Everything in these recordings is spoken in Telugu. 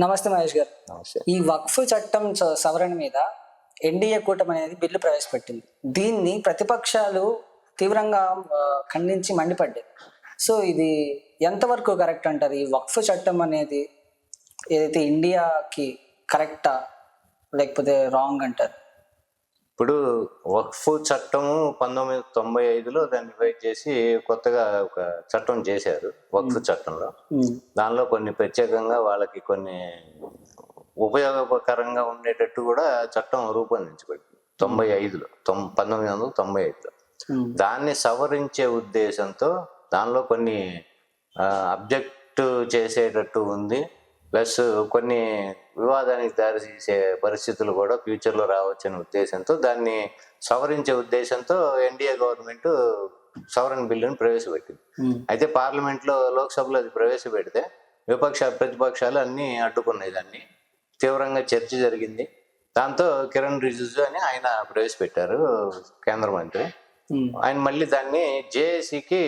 నమస్తే మహేష్ గారు. నమస్తే. ఈ వక్ఫ్ చట్టం సవరణ మీద ఎన్డీఏ కూటమి అనేది బిల్లు ప్రవేశపెట్టింది. దీన్ని ప్రతిపక్షాలు తీవ్రంగా ఖండించి మండిపడ్డాయి. సో ఇది ఎంతవరకు కరెక్ట్ అంటారు? ఈ వక్ఫ్ చట్టం అనేది ఏదైతే ఇండియాకి కరెక్టా? లేకపోతే రాంగ్ అంటారు? ఇప్పుడు వక్ఫ్ చట్టము పంతొమ్మిది వందల తొంభై ఐదులో దాన్ని రివైజ్ చేసి కొత్తగా ఒక చట్టం చేశారు వక్ఫ్ చట్టంలో. దానిలో కొన్ని ప్రత్యేకంగా వాళ్ళకి కొన్ని ఉపయోగకరంగా ఉండేటట్టు కూడా చట్టం రూపొందించబడింది. తొంభై ఐదులో తొం పంతొమ్మిది వందల తొంభై ఐదులో. దాన్ని సవరించే ఉద్దేశంతో దానిలో కొన్ని అబ్జెక్ట్ చేసేటట్టు ఉంది. ప్లస్ కొన్ని వివాదానికి దారి తీసే పరిస్థితులు కూడా ఫ్యూచర్లో రావచ్చనే ఉద్దేశంతో దాన్ని సవరించే ఉద్దేశంతో ఎన్డీఏ గవర్నమెంట్ సవరణ బిల్లును ప్రవేశపెట్టింది. అయితే పార్లమెంట్లో లోక్సభలో అది ప్రవేశపెడితే విపక్ష ప్రతిపక్షాలు అన్నీ అడ్డుకున్నాయి దాన్ని. తీవ్రంగా చర్చ జరిగింది. దాంతో కిరణ్ రిజిజు అని ఆయన ప్రవేశపెట్టారు కేంద్ర మంత్రి. ఆయన మళ్ళీ దాన్ని జేఏసీకి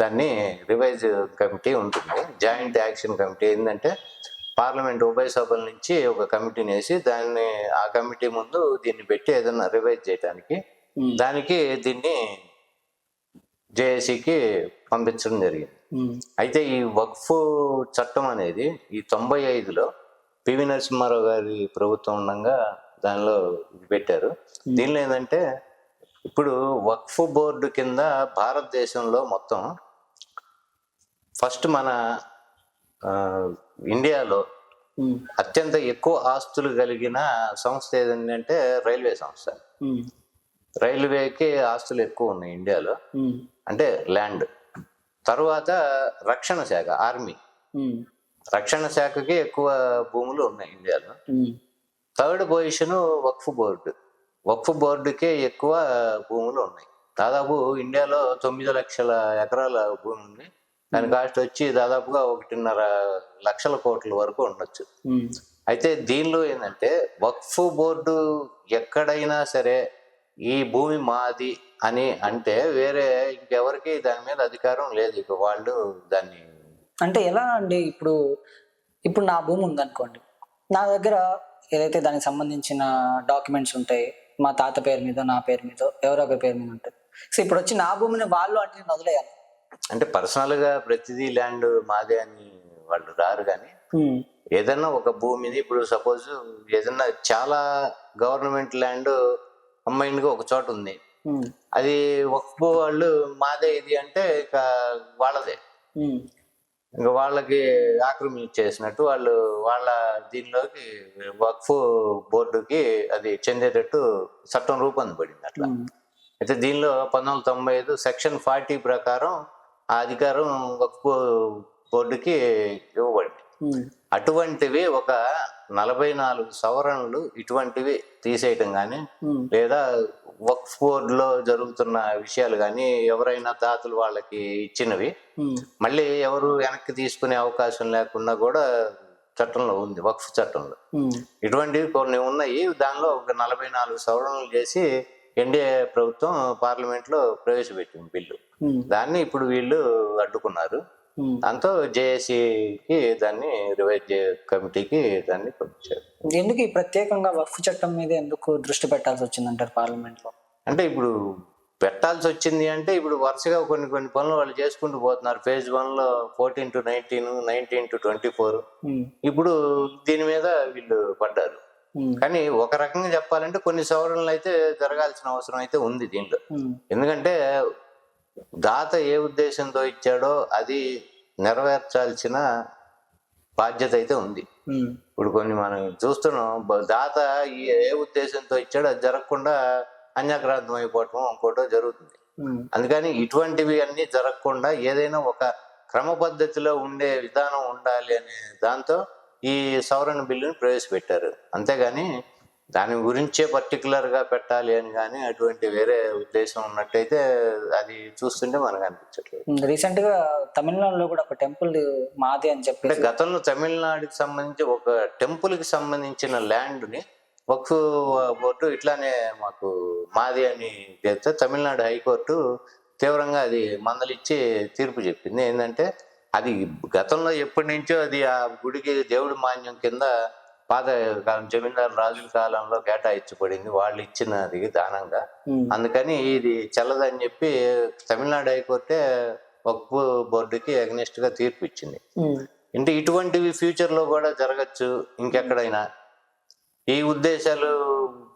దాన్ని రివైజ్ కమిటీ ఉంటుంది. జాయింట్ యాక్షన్ కమిటీ ఏంటంటే పార్లమెంట్ ఉభయ సభల నుంచి ఒక కమిటీని వేసి దాన్ని ఆ కమిటీ ముందు దీన్ని పెట్టి ఏదైనా రివైజ్ చేయడానికి దానికి దీన్ని జేఏసీకి పంపించడం జరిగింది. అయితే ఈ వక్ఫ్ చట్టం అనేది ఈ తొంభై ఐదులో పివి నరసింహారావు గారి ప్రభుత్వం ఉండగా దానిలో పెట్టారు. దీనిలో ఏంటంటే ఇప్పుడు వక్ఫ్ బోర్డు కింద భారతదేశంలో మొత్తం ఫస్ట్ మన ఇండియాలో అత్యంత ఎక్కువ ఆస్తులు కలిగిన సంస్థ ఏదంటే రైల్వే సంస్థ. రైల్వేకి ఆస్తులు ఎక్కువ ఉన్నాయి ఇండియాలో. అంటే ల్యాండ్. తర్వాత రక్షణ శాఖ ఆర్మీ. రక్షణ శాఖకి ఎక్కువ భూములు ఉన్నాయి ఇండియాలో. Third position Waqf board. Waqf బోర్డుకే ఎక్కువ భూములు ఉన్నాయి. దాదాపు ఇండియాలో తొమ్మిది లక్షల ఎకరాల భూమి ఉంది. దాని కాస్ట్ వచ్చి దాదాపుగా ఒకటిన్నర లక్షల కోట్ల వరకు ఉండొచ్చు. అయితే దీనిలో ఏంటంటే వక్ఫ్ బోర్డు ఎక్కడైనా సరే ఈ భూమి మాది అని అంటే వేరే ఇంకెవరికి దాని మీద అధికారం లేదు. ఇక వాళ్ళు దాన్ని అంటే ఎలా అండి ఇప్పుడు ఇప్పుడు నా భూమి ఉందనుకోండి. నా దగ్గర ఏదైతే దానికి సంబంధించిన డాక్యుమెంట్స్ ఉంటాయి మా తాత పేరు మీద నా పేరు మీద ఎవరో ఒకరి పేరు మీద ఉంటుంది. సో ఇప్పుడు వచ్చి నా భూమిని వాళ్ళు అంటే నేను వదిలేయాలి. అంటే పర్సనల్గా ప్రతిదీ ల్యాండ్ మాదే అని వాళ్ళు రారు కానీ ఏదన్నా ఒక భూమిది ఇప్పుడు సపోజ్ ఏదన్నా చాలా గవర్నమెంట్ ల్యాండ్గా ఒక చోట ఉంది. అది వక్ఫ్ వాళ్ళు మాదే ఇది అంటే ఇక వాళ్ళదే. ఇంకా వాళ్ళకి ఆక్రమించేసినట్టు వాళ్ళు వాళ్ళ దీనిలోకి వక్ఫ్ బోర్డుకి అది చెందేటట్టు చట్టం రూపొందబడింది అట్లా. అయితే దీనిలో పంతొమ్మిది వందల తొంభై ఐదు సెక్షన్ ఫార్టీ ప్రకారం ఆ అధికారం వక్ఫ్ బోర్డుకి ఇవ్వబడింది. అటువంటివి ఒక నలభై నాలుగు సవరణలు ఇటువంటివి తీసేయటం కానీ లేదా వక్ఫ్ బోర్డులో జరుగుతున్న విషయాలు కానీ ఎవరైనా దాతలు వాళ్ళకి ఇచ్చినవి మళ్ళీ ఎవరు వెనక్కి తీసుకునే అవకాశం లేకుండా కూడా చట్టంలో ఉంది వక్ఫ్ చట్టంలో. ఇటువంటివి కొన్ని ఉన్నాయి. దానిలో ఒక నలభై నాలుగు సవరణలు చేసి ఎన్డీఏ ప్రభుత్వం పార్లమెంట్లో ప్రవేశపెట్టింది బిల్లు. దాన్ని ఇప్పుడు వీళ్ళు అడ్డుకున్నారు. దాంతో జేఏసీకి దాన్ని రివైజ్ కమిటీకి దాన్ని పంపించారు. ఎందుకు ఈ ప్రత్యేకంగా వక్ఫ్ చట్టం మీద ఎందుకు దృష్టి పెట్టాల్సి వచ్చిందంటారు పార్లమెంట్లో అంటే ఇప్పుడు పెట్టాల్సి వచ్చింది అంటే ఇప్పుడు వరుసగా కొన్ని కొన్ని పనులు వాళ్ళు చేసుకుంటూ పోతున్నారు. ఫేజ్ వన్లో fourteen to nineteen nineteen to twenty four. ఇప్పుడు దీని మీద వీళ్ళు పడ్డారు. కానీ ఒక రకంగా చెప్పాలంటే కొన్ని సవరణలు అయితే జరగాల్సిన అవసరం అయితే ఉంది దీంట్లో. ఎందుకంటే దాత ఏ ఉద్దేశంతో ఇచ్చాడో అది నెరవేర్చాల్సిన బాధ్యత అయితే ఉంది. ఇప్పుడు కొన్ని మనం చూస్తున్నాం దాత ఏ ఉద్దేశంతో ఇచ్చాడో అది జరగకుండా అన్యాక్రాంతం అయిపోవటం ఇంకోటో జరుగుతుంది. అందుకని ఇటువంటివి అన్నీ జరగకుండా ఏదైనా ఒక క్రమ పద్ధతిలో ఉండే విధానం ఉండాలి అనే దాంతో ఈ సవరణ బిల్లుని ప్రవేశపెట్టారు. అంతేగాని దాని గురించే particular గా పెట్టాలి అని కానీ అటువంటి వేరే ఉద్దేశం ఉన్నట్టయితే అది చూస్తుంటే మనకు అనిపించట్లేదు. రీసెంట్గా తమిళనాడులో కూడా ఒక టెంపుల్ మాది అని చెప్పి గతంలో తమిళనాడుకి సంబంధించి ఒక టెంపుల్కి సంబంధించిన ల్యాండ్ని వక్ఫ్ బోర్డు ఇట్లానే మాకు మాది అని చెప్తే తమిళనాడు హైకోర్టు తీవ్రంగా అది మందలిచ్చి తీర్పు చెప్పింది ఏంటంటే అది గతంలో ఎప్పటి నుంచో అది ఆ గుడికి దేవుడి మాన్యం కింద పాత కాలం జమీందారు రాజుల కాలంలో కేటాయించబడింది. వాళ్ళు ఇచ్చినది దానంగా. అందుకని ఇది చెల్లదని చెప్పి తమిళనాడు హైకోర్టే వక్ఫ్ బోర్డుకి అగ్నిస్ట్గా తీర్పు ఇచ్చింది. అంటే ఇటువంటివి ఫ్యూచర్లో కూడా జరగచ్చు ఇంకెక్కడైనా. ఈ ఉద్దేశాలు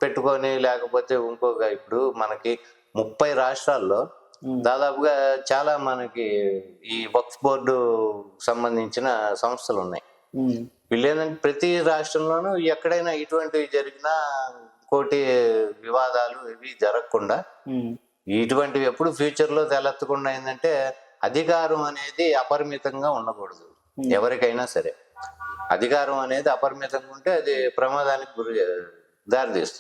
పెట్టుకొని లేకపోతే ఇంకొక ఇప్పుడు మనకి ముప్పై రాష్ట్రాల్లో దాదాపుగా చాలా మనకి ఈ వక్ఫ్ బోర్డు సంబంధించిన సంస్థలు ఉన్నాయి ఉమ్, వీళ్ళు ఏంటంటే ప్రతి రాష్ట్రంలోనూ ఎక్కడైనా ఇటువంటివి జరిగినా కోటి వివాదాలు ఇవి జరగకుండా ఇటువంటివి ఎప్పుడు ఫ్యూచర్లో తలెత్తకుండా ఏంటంటే అధికారం అనేది అపరిమితంగా ఉండకూడదు ఎవరికైనా సరే. అధికారం అనేది అపరిమితంగా ఉంటే అది ప్రమాదానికి గురి దారితీస్తుంది